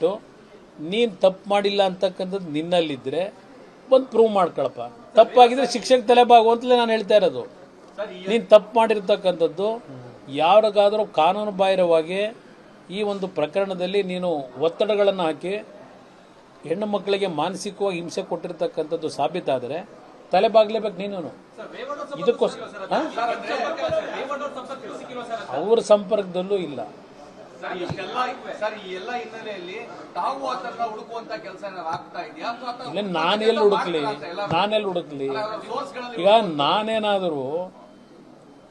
ಬಿಟ್ಟು ನೀನು ತಪ್ಪು ಮಾಡಿಲ್ಲ ಅಂತಕ್ಕಂಥದ್ದು ನಿನ್ನಲ್ಲಿದ್ದರೆ ಬಂದು ಪ್ರೂವ್ ಮಾಡ್ಕೊಳಪ್ಪ ತಪ್ಪಾಗಿದ್ರೆ ಶಿಕ್ಷಕ ತಲೆಬಾಗು ಅಂತಲೇ ನಾನು ಹೇಳ್ತಾ ಇರೋದು ನೀನು ತಪ್ಪು ಮಾಡಿರ್ತಕ್ಕಂಥದ್ದು ಯಾರಿಗಾದರೂ ಕಾನೂನು ಬಾಹಿರವಾಗಿ ಈ ಒಂದು ಪ್ರಕರಣದಲ್ಲಿ ನೀನು ಒತ್ತಡಗಳನ್ನು ಹಾಕಿ ಹೆಣ್ಣು ಮಕ್ಕಳಿಗೆ ಮಾನಸಿಕವಾಗಿ ಹಿಂಸೆ ಕೊಟ್ಟಿರ್ತಕ್ಕಂಥದ್ದು ಸಾಬೀತಾದರೆ ತಲೆಬಾಗ್ಲೇಬೇಕು ನೀನು ಇದಕ್ಕೋಸ್ಕರ? ಅವ್ರ ಸಂಪರ್ಕದಲ್ಲೂ ಇಲ್ಲ ನಾನೆಲ್ಲಿ ಹುಡುಕ್ಲಿ ನಾನೆಲ್ಲಿ ಹುಡುಕ್ಲಿ ಈಗ ನಾನೇನಾದರೂ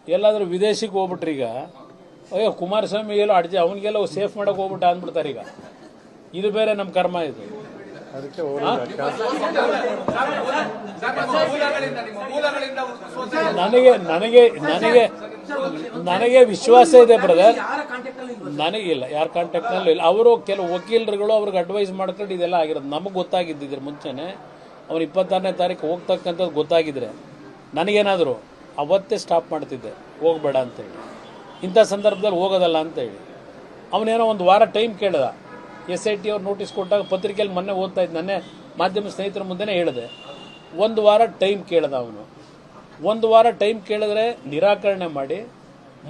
ಎಲ್ಲಾದರೂ ವಿದೇಶಕ್ಕೆ ಹೋಗ್ಬಿಟ್ರಿ ಈಗ ಅಯ್ಯೋ ಕುಮಾರಸ್ವಾಮಿ ಎಲ್ಲೋ ಅಡ್ಜಿ ಅವನಿಗೆಲ್ಲ ಸೇಫ್ ಮಾಡಕ್ಕೆ ಹೋಗ್ಬಿಟ್ಟ ಅಂದ್ಬಿಡ್ತಾರೆ ಈಗ ಇದು ಬೇರೆ ನಮ್ಮ ಕರ್ಮ ಇದು ಅದಕ್ಕೆ ಹೋಗಿಲ್ಲ ಸರ್, ಮೂಲಗಳಿಂದ ನಿಮ್ಮ ಮೂಲಗಳಿಂದ ಹುಡುಕು ನನಗೆ ನನಗೆ ನನಗೆ ನನಗೆ ವಿಶ್ವಾಸ ಇದೆ ಬ್ರದರ್ ನನಗಿಲ್ಲ, ಯಾರ ಕಾಂಟ್ಯಾಕ್ಟ್ನಲ್ಲೂ ಇಲ್ಲ. ಅವರು ಕೆಲವು ವಕೀಲರುಗಳು ಅವ್ರಿಗೆ ಅಡ್ವೈಸ್ ಮಾಡ್ಕೊಂಡು ಇದೆಲ್ಲ ಆಗಿರೋದು. ನಮಗೆ ಗೊತ್ತಾಗಿದ್ದಿದ್ರೆ ಮುಂಚೆನೆ ಅವ್ನು ಇಪ್ಪತ್ತಾರನೇ ತಾರೀಕು ಹೋಗ್ತಕ್ಕಂಥದ್ದು ಗೊತ್ತಾಗಿದ್ರೆ ನನಗೇನಾದರೂ, ಅವತ್ತೇ ಸ್ಟಾಪ್ ಮಾಡ್ತಿದ್ದೆ, ಹೋಗಬೇಡ ಅಂತೇಳಿ. ಇಂಥ ಸಂದರ್ಭದಲ್ಲಿ ಹೋಗೋದಲ್ಲ ಅಂತೇಳಿ. ಅವನೇನೋ ಒಂದು ವಾರ ಟೈಮ್ ಕೇಳ್ದ. ಎಸ್ ಐ ಟಿ ಅವ್ರು ನೋಟಿಸ್ ಕೊಟ್ಟಾಗ ಪತ್ರಿಕೆಯಲ್ಲಿ ಮೊನ್ನೆ ಓದ್ತಾ ಇದ್ದ ನನ್ನೇ ಮಾಧ್ಯಮ ಸ್ನೇಹಿತರ ಮುಂದೆನೇ ಹೇಳಿದೆ. ಒಂದು ವಾರ ಟೈಮ್ ಕೇಳ್ದ ಅವನು. ಒಂದು ವಾರ ಟೈಮ್ ಕೇಳಿದ್ರೆ ನಿರಾಕರಣೆ ಮಾಡಿ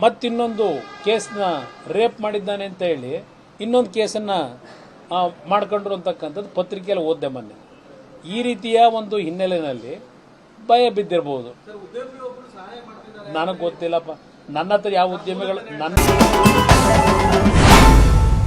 ಮತ್ತಿನ್ನೊಂದು ಕೇಸ್ನ ರೇಪ್ ಮಾಡಿದ್ದಾನೆ ಅಂತ ಹೇಳಿ ಇನ್ನೊಂದು ಕೇಸನ್ನು ಮಾಡ್ಕೊಂಡ್ರು ಅಂತಕ್ಕಂಥದ್ದು ಪತ್ರಿಕೆಯಲ್ಲಿ ಓದ್ದೆ ಮೊನ್ನೆ. ಈ ರೀತಿಯ ಒಂದು ಹಿನ್ನೆಲೆಯಲ್ಲಿ ಭಯ ಬಿದ್ದಿರಬಹುದು ನನಗೆ ಗೊತ್ತಿಲ್ಲಪ್ಪ. ನನ್ನ ಹತ್ರ ಯಾವ ಉದ್ಯಮಿಗಳು ನನ್ನ